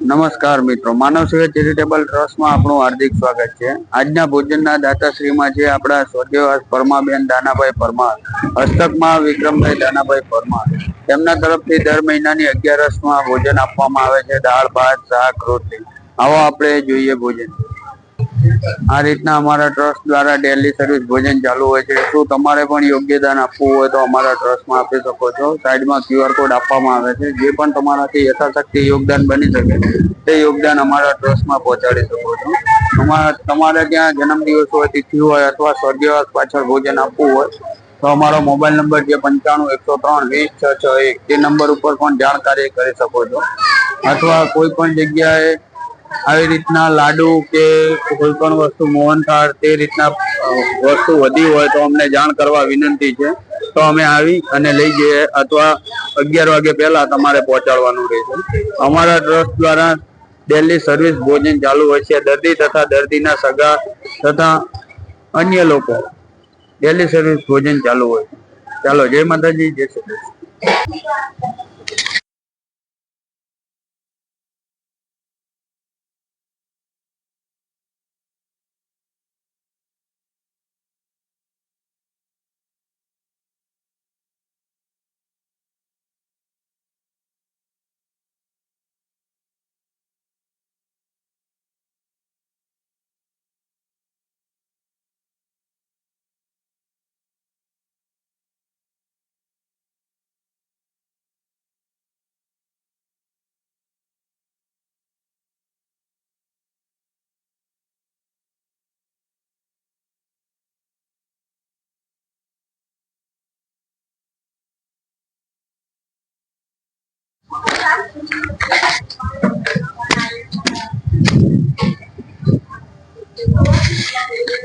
નમસ્કાર મિત્રો, માનવ સેવા ચેરિટેબલ ટ્રસ્ટમાં આપણું હાર્દિક સ્વાગત છે. આજના ભોજનના દાતાશ્રીમાં છે આપણા સ્વર્ગીયવાસ પરમાબેન દાનાભાઈ પરમાર, હસ્તકમાં વિક્રમભાઈ દાનાભાઈ પરમાર. તેમના તરફથી દર મહિનાની અગિયારસમાં ભોજન આપવામાં આવે છે, દાળ, ભાત, શાક, રોટલી. આવો આપણે જોઈએ ભોજન. આ રીતના અમારા ટ્રસ્ટ દ્વારા ડેલી સર્વિસ ભોજન ચાલુ હોય છે. શું તમારે પણ યોગ્યદાન આપવું હોય તો અમારા ટ્રસ્ટમાં આપી શકો છો. સાઈડમાં ક્યુઆર કોડ આપવામાં આવે છે. જે પણ તમારાથી યથાશક્તિ યોગદાન બની શકે, તે યોગદાન અમારા ટ્રસ્ટમાં પહોંચાડી શકો છો. તમારા ત્યાં જન્મદિવસ હોય, તિથિ હોય અથવા સ્વર્ગવાસ પાછળ ભોજન આપવું હોય, તો અમારો મોબાઈલ નંબર છે પંચાણું, એકસો ત્રણ, વીસ, છ છ, એક તે નંબર ઉપર પણ જાણકારી કરી શકો છો. અથવા કોઈ પણ જગ્યાએ આવી રીતના લાડુ કે કોઈ પણ વસ્તુ મોહનથાળ તે રીતના વસ્તુ વધી હોય તો અમને જાણ કરવા વિનંતી છે. તો અમે આવી અને લઈ જઈએ અથવા અગિયાર વાગે પહેલા તમારે પહોંચાડવાનું રહેશે. અમારા ટ્રસ્ટ દ્વારા ડેલી સર્વિસ ભોજન ચાલુ હોય છે. દર્દી તથા દર્દીના સગા તથા અન્ય લોકો ડેલી સર્વિસ ભોજન ચાલુ હોય. છે ચાલો, જય માતાજી, જય શ્રી કૃષ્ણ.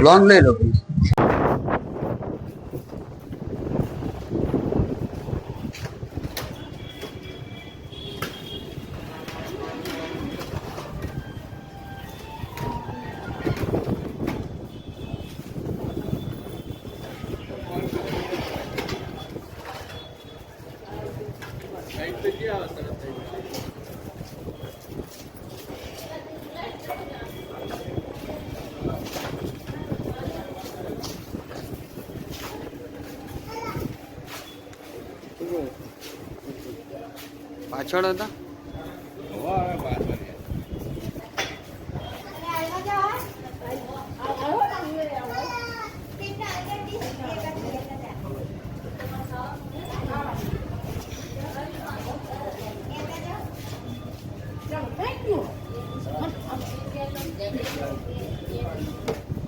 लॉन्ग ले लो प्लीज Thank you. પાછળ હતા Thank you.